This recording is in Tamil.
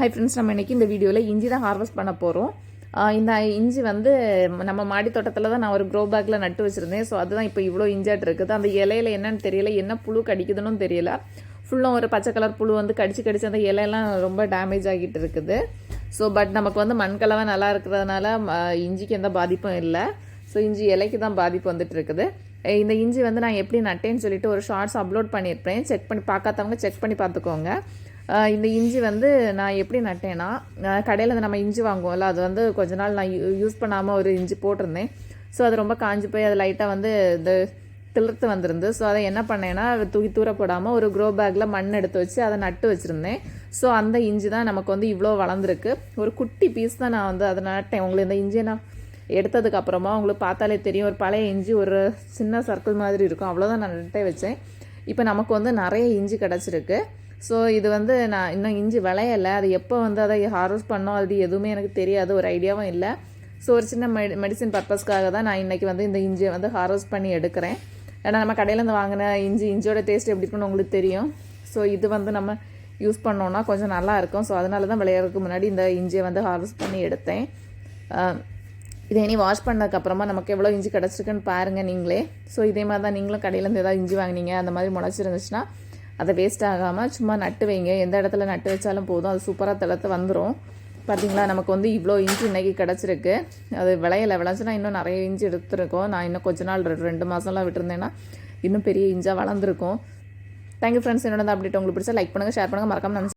ஹை ஃப்ரெண்ட்ஸ் நம்ம இன்றைக்கி இந்த வீடியோவில் இஞ்சி தான் ஹார்வெஸ்ட் பண்ண போகிறோம் இந்த இஞ்சி வந்து நம்ம மாடி தோட்டத்தில் தான் நான் ஒரு க்ரோ பேக்கில் நட்டு வச்சுருந்தேன். ஸோ அதுதான் இப்போ இவ்வளோ இஞ்சாட்டு இருக்குது. அந்த இலையில என்னன்னு தெரியல. என்ன புழு கடிக்குதுன்னு தெரியல. ஃபுல்லாக ஒரு பச்சை கலர் புழு வந்து கடிச்சு கடிச்சு அந்த இலையெல்லாம் ரொம்ப டேமேஜ் ஆகிட்டு இருக்குது. ஸோ பட் நமக்கு வந்து மண்கலவை நல்லா இருக்கிறதுனால இஞ்சிக்கு எந்த பாதிப்பும் இல்லை. ஸோ இஞ்சி இலைக்கு தான் பாதிப்பு வந்துட்டு இருக்குது. இந்த இஞ்சி வந்து நான் எப்படி நட்டேன்னு சொல்லிட்டு ஒரு ஷார்ட்ஸ் அப்லோட் பண்ணியிருப்பேன். செக் பண்ணி பார்க்காதவங்க செக் பண்ணி பார்த்துக்கோங்க. இந்த இஞ்சி வந்து நான் எப்படி நட்டேன்னா கடையில் நம்ம இஞ்சி வாங்குவோம்ல அது வந்து கொஞ்ச நாள் நான் யூஸ் பண்ணாமல் ஒரு இஞ்சி போட்டிருந்தேன். ஸோ அது ரொம்ப காஞ்சி போய் அது லைட்டாக வந்து இந்த திளிர்த்து வந்திருந்து ஸோ அதை என்ன பண்ணேன்னா தூக்கி தூர போடாமல் ஒரு க்ரோ பேக்கில் மண் எடுத்து வச்சு அதை நட்டு வச்சுருந்தேன். ஸோ அந்த இஞ்சி தான் நமக்கு வந்து இவ்வளோ வளர்ந்துருக்கு. ஒரு குட்டி பீஸ் தான் நான் வந்து அதை நட்டேன். உங்களுக்கு இந்த இஞ்சியை நான் எடுத்ததுக்கப்புறமா உங்களுக்கு பார்த்தாலே தெரியும். ஒரு பழைய இஞ்சி ஒரு சின்ன சர்க்கிள் மாதிரி இருக்கும். அவ்வளோதான் நான் நட்டே வச்சேன். இப்போ நமக்கு வந்து நிறைய இஞ்சி கிடச்சிருக்கு. ஸோ இது வந்து நான் இன்னும் இஞ்சி விளையலை. அது எப்போ வந்து அதை ஹார்வெஸ்ட் பண்ணோம் அது எதுவுமே எனக்கு தெரியாது. ஒரு ஐடியாவும் இல்லை. ஸோ ஒரு சின்ன மெடி மெடிசின் பர்பஸ்க்காக தான் நான் இன்றைக்கி வந்து இந்த இஞ்சியை வந்து ஹார்வெஸ்ட் பண்ணி எடுக்கிறேன். ஏன்னா நம்ம கடையிலேருந்து வாங்கின இஞ்சி இஞ்சியோட டேஸ்ட் எப்படி இருக்குன்னு உங்களுக்கு தெரியும். ஸோ இது வந்து நம்ம யூஸ் பண்ணோன்னா கொஞ்சம் நல்லா இருக்கும். ஸோ அதனால தான் விளையாடுறதுக்கு முன்னாடி இந்த இஞ்சியை வந்து ஹார்வெஸ்ட் பண்ணி எடுத்தேன். இதை இனி வாஷ் பண்ணதுக்கப்புறமா நமக்கு எவ்வளோ இஞ்சி கிடச்சிருக்குன்னு பாருங்கள் நீங்களே. ஸோ இதே மாதிரி தான் நீங்களும் கடையிலேருந்து ஏதாவது இஞ்சி வாங்கினீங்க அந்த மாதிரி முளைச்சிருந்துச்சுன்னா அதை வேஸ்ட் ஆகாமல் சும்மா நட்டு வைங்க. எந்த இடத்துல நட்டு வச்சாலும் போதும். அது சூப்பராக தளர்த்து வந்துடும் பார்த்தீங்களா நமக்கு வந்து இவ்வளோ இஞ்சி இன்றைக்கி கிடச்சிருக்கு. அது விளையல. விளைஞ்சுன்னா இன்னும் நிறைய இஞ்சி எடுத்துருக்கோம். நான் இன்னும் கொஞ்ச நாள் ரெ- ரெண்டு மாதம்லாம் விட்டுருந்தேன்னா இன்னும் பெரிய இஞ்சாக வளர்ந்துருக்கும். தேங்க்யூ ஃப்ரெண்ட்ஸ் என்னோட அப்டேட் உங்களுக்கு பிடிச்சா லைக் பண்ணுங்கள் ஷேர் பண்ணுங்கள் மறக்காமல் நம்ம